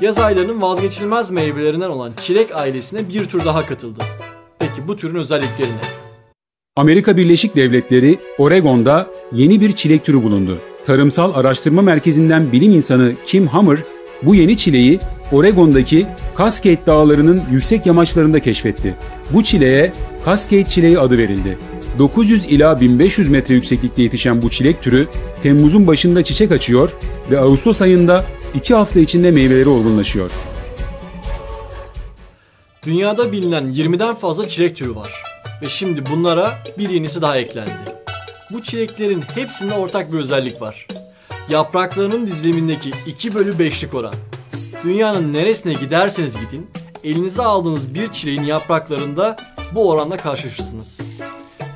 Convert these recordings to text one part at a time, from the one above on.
Yaz aylarının vazgeçilmez meyvelerinden olan çilek ailesine bir tür daha katıldı. Peki bu türün özellikleri ne? Amerika Birleşik Devletleri, Oregon'da yeni bir çilek türü bulundu. Tarımsal Araştırma Merkezi'nden bilim insanı Kim Hammer, bu yeni çileği Oregon'daki Cascade Dağları'nın yüksek yamaçlarında keşfetti. Bu çileğe Cascade çileği adı verildi. 900 ila 1500 metre yükseklikte yetişen bu çilek türü Temmuz'un başında çiçek açıyor ve Ağustos ayında 2 hafta içinde meyveleri olgunlaşıyor. Dünyada bilinen 20'den fazla çilek türü var ve şimdi bunlara bir yenisi daha eklendi. Bu çileklerin hepsinde ortak bir özellik var. Yapraklarının dizilimindeki 2 bölü 5'lik oran. Dünyanın neresine giderseniz gidin, elinize aldığınız bir çileğin yapraklarında bu oranla karşılaşırsınız.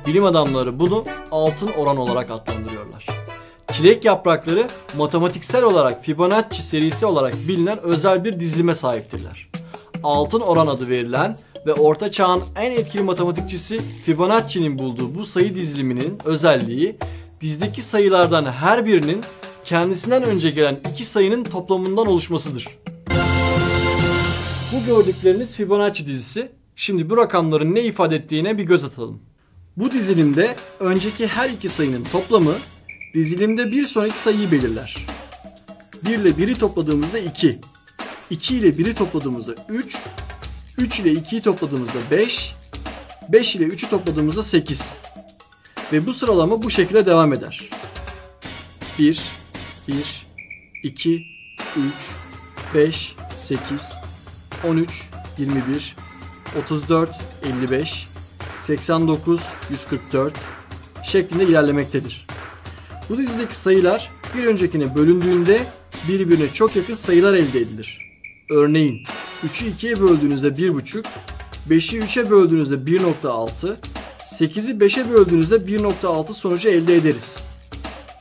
Bilim adamları bunu altın oran olarak adlandırıyorlar. Çilek yaprakları matematiksel olarak Fibonacci serisi olarak bilinen özel bir dizilime sahiptirler. Altın oran adı verilen ve Orta Çağ'ın en etkili matematikçisi Fibonacci'nin bulduğu bu sayı diziliminin özelliği dizdeki sayılardan her birinin kendisinden önce gelen iki sayının toplamından oluşmasıdır. Bu gördükleriniz Fibonacci dizisi. Şimdi bu rakamların ne ifade ettiğine bir göz atalım. Bu dizilimde önceki her iki sayının toplamı dizilimde bir sonraki sayıyı belirler. 1 ile 1'i topladığımızda 2. 2 ile 1'i topladığımızda 3. 3 ile 2'yi topladığımızda 5. 5 ile 3'ü topladığımızda 8. Ve bu sıralama bu şekilde devam eder. 1, 1, 2, 3, 5, 8, 13, 21, 34, 55, 89, 144 şeklinde ilerlemektedir. Bu dizideki sayılar bir öncekine bölündüğünde birbirine çok yakın sayılar elde edilir. Örneğin 3'ü 2'ye böldüğünüzde 1,5, 5'i 3'e böldüğünüzde 1,6, 8'i 5'e böldüğünüzde 1,6 sonucu elde ederiz.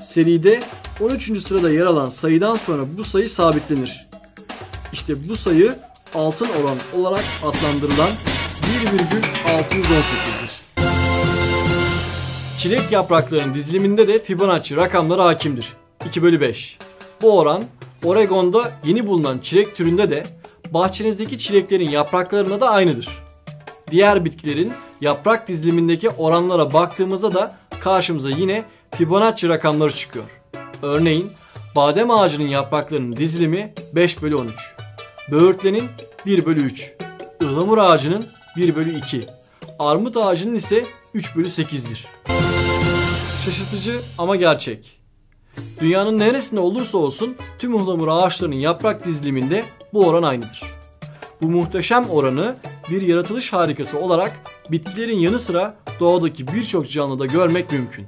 Seride 13. sırada yer alan sayıdan sonra bu sayı sabitlenir. İşte bu sayı altın oran olarak adlandırılan 1,618'dir. Çilek yapraklarının diziliminde de Fibonacci rakamları hakimdir. 2 bölü 5. Bu oran Oregon'da yeni bulunan çilek türünde de bahçenizdeki çileklerin yapraklarına da aynıdır. Diğer bitkilerin yaprak dizilimindeki oranlara baktığımızda da karşımıza yine Fibonacci rakamları çıkıyor. Örneğin badem ağacının yapraklarının dizilimi 5 bölü 13. Böğürtlenin 1 bölü 3. ıhlamur ağacının 1 bölü 2. Armut ağacının ise 3 bölü 8'dir. Şaşırtıcı ama gerçek. Dünyanın neresinde olursa olsun tüm ıhlamur ağaçlarının yaprak diziliminde bu oran aynıdır. Bu muhteşem oranı bir yaratılış harikası olarak bitkilerin yanı sıra doğadaki birçok canlıda görmek mümkün.